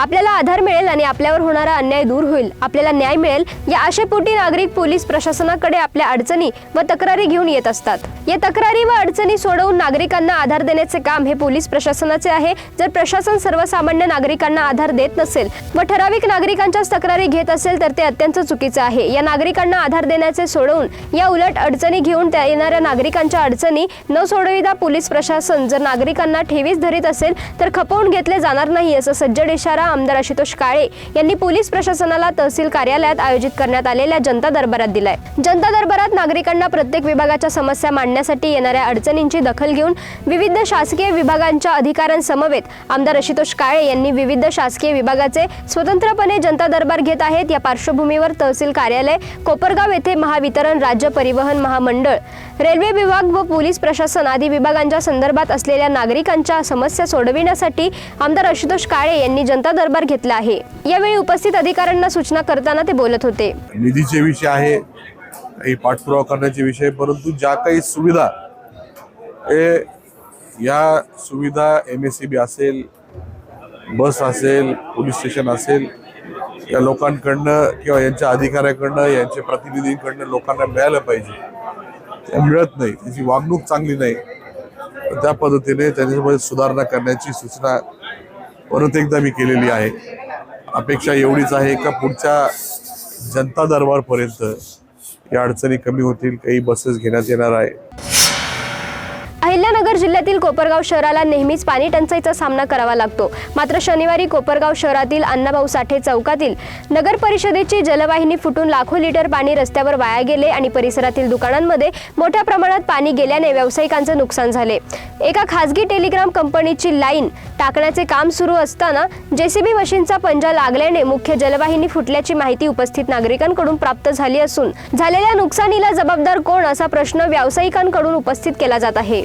आपल्याला आधार मिळेल आणि आपल्यावर होणारा अन्याय दूर होईल. आपल्याला न्याय मिळेल. या आशेपोटी नागरिक पोलीस प्रशासनाकडे आपल्या अडचणी व तक्रारी घेऊन येत असतात. या तक्रारी व अडचणी सोडवून नागरिकांना आधार देण्याचे काम हे पोलीस प्रशासनाचे आहे. जर प्रशासन सर्वसामान्य नागरिकांना आधार देत नसेल व ठराविक नागरिकांच्याच तक्रारी घेत असेल तर ते अत्यंत चुकीचं आहे. या नागरिकांना आधार देण्याचे सोडवून या उलट अडचणी घेऊन त्या येणाऱ्या नागरिकांच्या अडचणी न सोडविता पोलीस प्रशासन जर नागरिकांना ठेवीस धरीत असेल तर खपवून घेतले जाणार नाही असं सज्जड इशारा आमदार आशुतोष काळे यांनी पोलीस प्रशासनाला तहसील कार्यालयात आयोजित करण्यात आलेल्या जनता दरबारात दिलाय. जनता दरबारात नागरिकांना प्रत्येक विभागाच्या समस्या मांडण्यासाठी येणाऱ्या अडचणींची दखल घेऊन विविध शासकीय विभागांच्या अधिकाऱ्यांसमवेत आमदार आशुतोष काळे यांनी विविध शासकीय विभागाचे स्वतंत्रपणे जनता दरबार घेत आहेत. या पार्श्वभूमीवर तहसील कार्यालय कोपरगाव येथे महावितरण राज्य परिवहन महामंडळ रेल्वे विभाग व पोलीस प्रशासन आदी विभागांच्या संदर्भात असलेल्या नागरिकांच्या समस्या सोडविण्यासाठी आमदार आशुतोष काळे यांनी जनता दरबार घेतला आहे. यावेळी उपस्थित अधिकाऱ्यांना सूचना करताना ते बोलत होते. निधीचे विषय आहे काही पाठपुरावा करण्याचे विषय परंतु ज्या काही सुविधा या सुविधा एम एस सी बी असेल बस असेल पोलीस स्टेशन असेल या लोकांकडनं किंवा यांच्या अधिकाऱ्याकडनं यांच्या प्रतिनिधींकडनं लोकांना मिळालं पाहिजे. मिळत नाही. त्याची वागणूक चांगली नाही. त्या पद्धतीने त्याच्यामध्ये सुधारणा करण्याची सूचना परत एकदा मी केलेली आहे. अपेक्षा एवढीच आहे का पुढच्या जनता दरबारपर्यंत या अडचणी कमी होतील काही बसेस घेण्यात येणार आहे. अहिल्यानगर जिल्ह्यातील कोपरगाव शहराला नेहमीच पाणी टंचाईचा सामना करावा लागतो. मात्र शनिवारी कोपरगाव शहरातील अण्णाभाऊ साठे चौकातील नगर परिषदेची जलवाहिनी फुटून लाखो लिटर पाणी रस्त्यावर वाया गेले आणि परिसरातील दुकानांमध्ये मोठ्या प्रमाणात पाणी गेल्याने व्यावसायिकांचे नुकसान झाले. एका खासगी टेलिग्राम कंपनीची लाईन टाकण्याचे काम सुरू असताना जेसीबी मशीनचा पंजा लागल्याने मुख्य जलवाहिनी फुटल्याची माहिती उपस्थित नागरिकांकडून प्राप्त झाली असून झालेल्या नुकसानीला जबाबदार कोण असा प्रश्न व्यावसायिकांकडून उपस्थित केला जात आहे.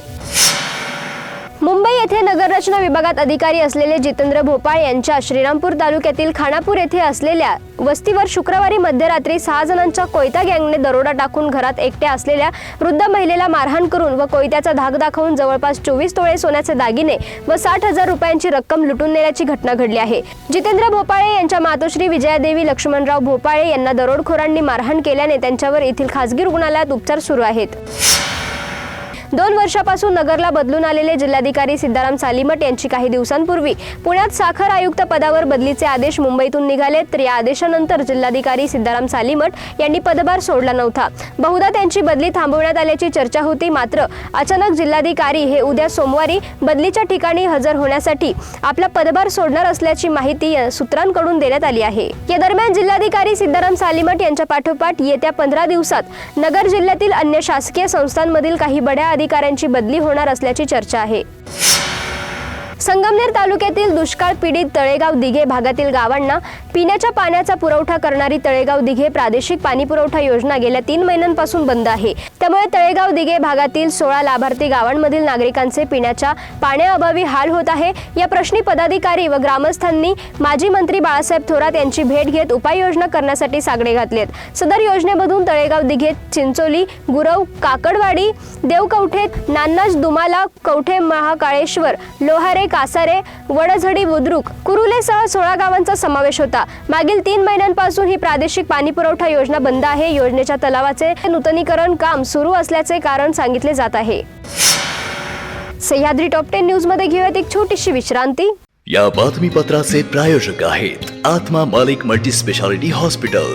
मुंबई येथे नगररचना विभागात अधिकारी असलेले जितेंद्र भोपाळ यांच्या श्रीरामपूर तालुक्यातील खानापूर येथे असलेल्या वस्तीवर शुक्रवारी मध्यरात्री सहा जणांच्या कोयता गँगने दरोडा टाकून घरात एकट्या असलेल्या वृद्ध महिलेला मारहाण करून व कोयत्याचा धाक दाखवून जवळपास चोवीस तोळे सोन्याचे दागिने व साठ हजार रुपयांची रक्कम लुटून नेल्याची घटना घडली आहे. जितेंद्र भोपाळे यांच्या मातोश्री विजयादेवी लक्ष्मणराव भोपाळे यांना दरोडखोरांनी मारहाण केल्याने त्यांच्यावर येथील खासगी रुग्णालयात उपचार सुरू आहेत. दोन वर्षापासून नगरला बदलून आलेले जिल्हाधिकारी सिद्धाराम सालीमठ यांची काही दिवसांपूर्वी पुण्यात साखर आयुक्त पदावर बदलीचे आदेश मुंबईतून निघाले तर या आदेशानंतर जिल्हाधिकारी सिद्धाराम सालीमठ यांनी पदभार सोडला नव्हता. बहुधा त्यांची बदली थांबवण्यात आल्याची चर्चा होती मात्र अचानक जिल्हाधिकारी हे उद्या सोमवारी बदलीच्या ठिकाणी हजर होण्यासाठी आपला पदभार सोडणार असल्याची माहिती सूत्रांकडून देण्यात आली आहे. या दरम्यान जिल्हाधिकारी सिद्धाराम सालीमठ यांच्या पाठोपाठ येत्या पंधरा दिवसात नगर जिल्ह्यातील अन्य शासकीय संस्थांमधील काही बड्या अधिकाऱ्यांची बदली होणार असल्याची चर्चा आहे. संगमनेर तालुक्यातील दुष्काळ पीडित तळेगाव दिघे भागातील गावांना पिण्याच्या पाण्याचा पुरवठा करणारी तळेगाव दिघे प्रादेशिक पाणी पुरवठा योजना गेल्या तीन महिन्यांपासून बंद आहे. त्यामुळे तळेगाव दिघे भागातील सोळा लाभार्थी गावांमधील नागरिकांचे पिण्याच्या पाण्याअभावी हाल होत आहे. या प्रश्नी पदाधिकारी व ग्रामस्थांनी माजी मंत्री बाळासाहेब थोरात यांची भेट घेत उपाययोजना करण्यासाठी सागडे घातलेत. सदर योजनेमधून तळेगाव दिघे चिंचोली गुरव काकडवाडी देवकवठे नान्नाज दुमाला कवठे महाकाळेश्वर लोहारे कासारे वडझडी बुद्रुक कुरुलेसह सोळा गावांचा समावेश होता. मागील तीन महिन्यांपासून ही प्रादेशिक पाणी पुरवठा योजना बंद आहे. योजनेच्या तलावाचे नूतनीकरण काम सुरू असल्याचे कारण सांगितले जात आहे. सह्याद्री टॉप टेन न्यूजमध्ये घेऊयात एक छोटीशी विश्रांती. या बातमीपत्राचे प्रायोजक आहेत आत्मा मालिक मल्टी स्पेशालिटी हॉस्पिटल.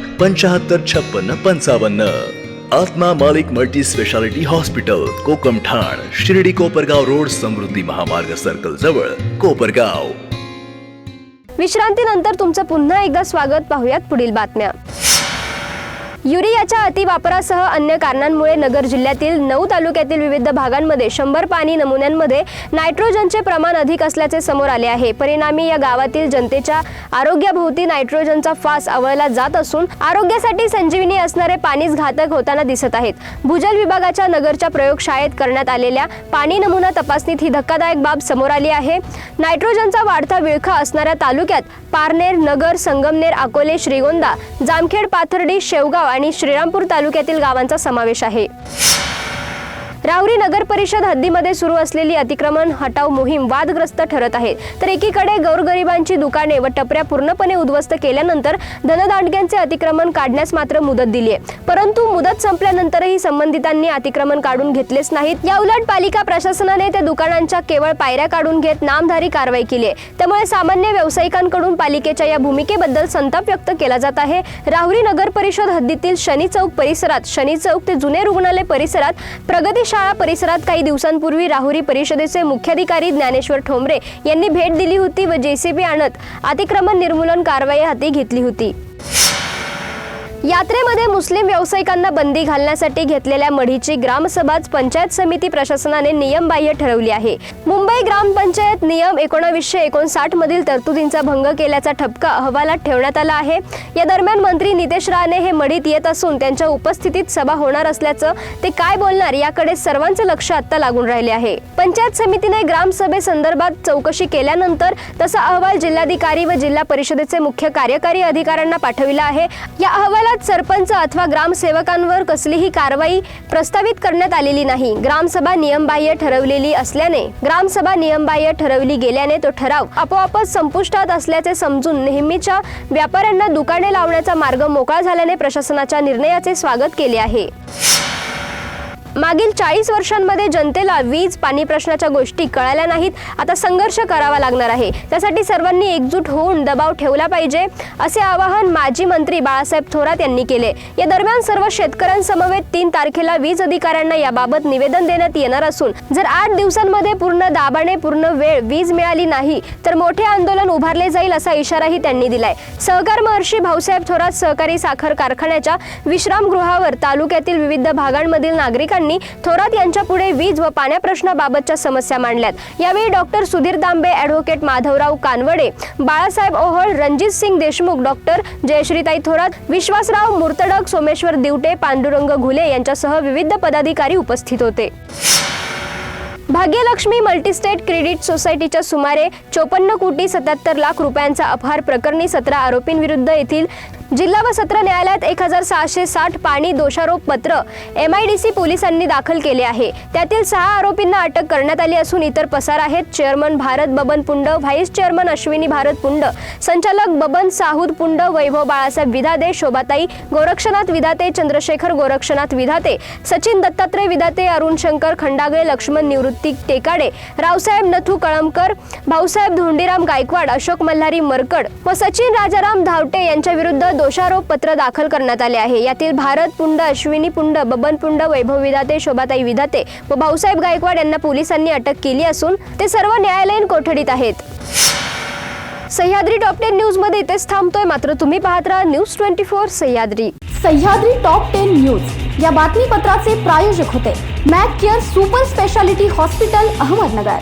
पंचाहत्तर छप्पन्न पंचावन्न. आत्मा मालिक मल्टी स्पेशालिटी हॉस्पिटल कोकम ठाण शिर्डी कोपरगाव रोड समृद्धी महामार्ग सर्कल जवळ कोपरगाव. विश्रांतीनंतर तुमचं पुन्हा एकदा स्वागत. पाहुयात पुढील बातम्या. युरियाच्या अतिवापरासह अन्य कारणांमुळे नगर जिल्ह्यातील नऊ तालुक्यातील विविध भागांमध्ये शंभर पाणी नमुन्यांमध्ये नायट्रोजनचे प्रमाण अधिक असल्याचे समोर आले आहे. परिणामी या गावातील जनतेच्या आरोग्याभोवती नायट्रोजनचा फास आवळला जात असून आरोग्यासाठी संजीवनी असणारे पाणीच घातक होताना दिसत आहेत. भूजल विभागाच्या नगरच्या प्रयोगशाळेत करण्यात आलेल्या पाणी नमुना तपासणीत ही धक्कादायक बाब समोर आली आहे. नायट्रोजनचा वाढता विळखा असणाऱ्या तालुक्यात पारनेर नगर संगमनेर अकोले श्रीगोंदा जामखेड पाथर्डी शेवगाव आणि श्रीरामपूर तालुक्यातील गावांचा समावेश आहे. राहुरी नगर परिषद हद्दीमध्ये सुरू असलेली अतिक्रमण हटाव मोहीम वादग्रस्त ठरत आहे. तर एकीकडे गौरगरिबांची दुकाने व टपऱ्या पूर्णपणे उद्ध्वस्त केल्यानंतर धनदांडग्यांचे अतिक्रमण काढण्यास मात्र मुदत दिली आहे परंतु मुदत संपल्यानंतरही संबंधितांनी अतिक्रमण काढून घेतलेच नाहीत. या उलट पालिका प्रशासनाने त्या दुकानांच्या केवळ पायऱ्या काढून घेत नामधारी कारवाई केली आहे. त्यामुळे सामान्य व्यावसायिकांकडून पालिकेच्या या भूमिकेबद्दल संताप व्यक्त केला जात आहे. राहुरी नगर परिषद हद्दीतील शनी चौक परिसरात शनी चौक ते जुने रुग्णालय परिसरात प्रगती शाळा परिसरात काही दिवसांपूर्वी राहुरी परिषदेचे मुख्याधिकारी ज्ञानेश्वर ठोंबरे यांनी भेट दिली होती व जेसीबी आणत अतिक्रमण निर्मूलन कारवाई हाती घेतली होती. यात्रेमध्ये मुस्लिम व्यावसायिकांना बंदी घालण्यासाठी घेतलेल्या मढीची ग्रामसभाच पंचायत समिती प्रशासनाने नियमबाह्य ठरवली आहे. मुंबई ग्रामपंचायत नियम एकोणावीसशे एकोणसाठ मधील तरतुदींचा भंग केल्याचा ठपका अहवालात ठेवण्यात आला आहे. या दरम्यान मंत्री नितेश राणे हे मढीत येत असून त्यांच्या उपस्थितीत सभा होणार असल्याचं ते काय बोलणार याकडे सर्वांचं लक्ष आता लागून राहिले आहे. पंचायत समितीने ग्रामसभेसंदर्भात चौकशी केल्यानंतर तसा अहवाल जिल्हाधिकारी व जिल्हा परिषदेचे मुख्य कार्यकारी अधिकाऱ्यांना पाठविला आहे. या अहवालात सरपंच अथवा ग्रामसेवकांवर कसलीही कारवाई प्रस्तावित करण्यात आलेली नाही. ग्रामसभा नियमबाह्य ठरवलेली असल्याने ग्रामसभा नियमबाह्य ठरवली गेल्याने तो ठराव आपोआपच संपुष्टात असल्याचे समजून नेहमीच्या व्यापाऱ्यांना दुकाने लावण्याचा मार्ग मोकळा झाल्याने प्रशासनाच्या निर्णयाचे स्वागत केले आहे. मागील चाळीस वर्षांमध्ये जनतेला वीज पाणी प्रश्नाच्या गोष्टी कळाल्या नाहीत. आता संघर्ष करावा लागणार आहे. त्यासाठी सर्वांनी एकजूट होऊन दबाव ठेवला पाहिजे असे आवाहन माजी मंत्री बाळासाहेब थोरात यांनी केले. या दरम्यान सर्व शेतकऱ्यांसमवेत तीन तारखेला वीज अधिकाऱ्यांना याबाबत निवेदन देण्यात येणार असून जर आठ दिवसांमध्ये पूर्ण दाबाने पूर्ण वेळ वीज मिळाली नाही तर मोठे आंदोलन उभारले जाईल असा इशाराही त्यांनी दिलाय. सहकार महर्षी भाऊसाहेब थोरात सहकारी साखर कारखान्याच्या विश्रामगृहावर तालुक्यातील विविध भागांमधील नागरिकांनी थोरात यांच्या पुढे वीज व पाण्या प्रश्नाबाबतच्या समस्या मांडल्यात. यावेळी doctor Sudhir Dambe advocate Madhavrao Kanwade Balasaheb Ohal Ranjit Singh Deshmukh doctor जयश्रीताई थोरात विश्वासराव मुर्तडक सोमेश्वर दिवटे पांडुरंग घुले यांच्यासह विविध पदाधिकारी उपस्थित होते. भाग्यलक्ष्मी मल्टीस्टेट क्रेडिट सोसायटीच्या सुमारे चोपन्न कोटी सत्याहत्तर लाख रुपयांचा अपहार प्रकरणी सतरा आरोपींविरुद्ध येथील जिल्हा व सत्र न्यायालयात एक हजार सहाशे साठ पाणी दोषारोप पत्र एम आय डी सी पोलिसांनी दाखल केले आहे. त्यातील सहा आरोपींना अटक करण्यात आली असून इतर पसार आहेत. Chairman Bharat Baban Pund vice chairman Ashwini Bharat Pund संचालक बबन साहूद पुंड वैभव बाळासाहेब विधाते शोभाताई गोरक्षनाथ विधाते चंद्रशेखर गोरक्षनाथ विधाते सचिन दत्तात्रय विधाते अरुण शंकर खंडागळे लक्ष्मण निवृत्ती टेकाडे रावसाहेब नथू कळमकर भाऊसाहेब धोंडीराम गायकवाड अशोक मल्हारी मरकड व सचिन राजाराम धावटे यांच्या विरुद्ध दोषारोप पत्र दाखल करण्यात आले आहे. यातील भारत पुंड अश्विनी पुंड बबन पुंड वैभव विधाते शोभाताई विधाते व भाऊसाहेब गायकवाड यांना पोलिसांनी अटक केली असून ते सर्व न्यायालयीन कोठडीत आहेत. सह्याद्री टॉप टेन न्यूजमध्ये इथेच थांबतोय. मात्र तुम्ही पाहत राहा news twenty four Sahyadri. Sahyadri top ten news. या बातमीपत्राचे प्रायोजक होते. Mac Care super speciality hospital Ahmednagar.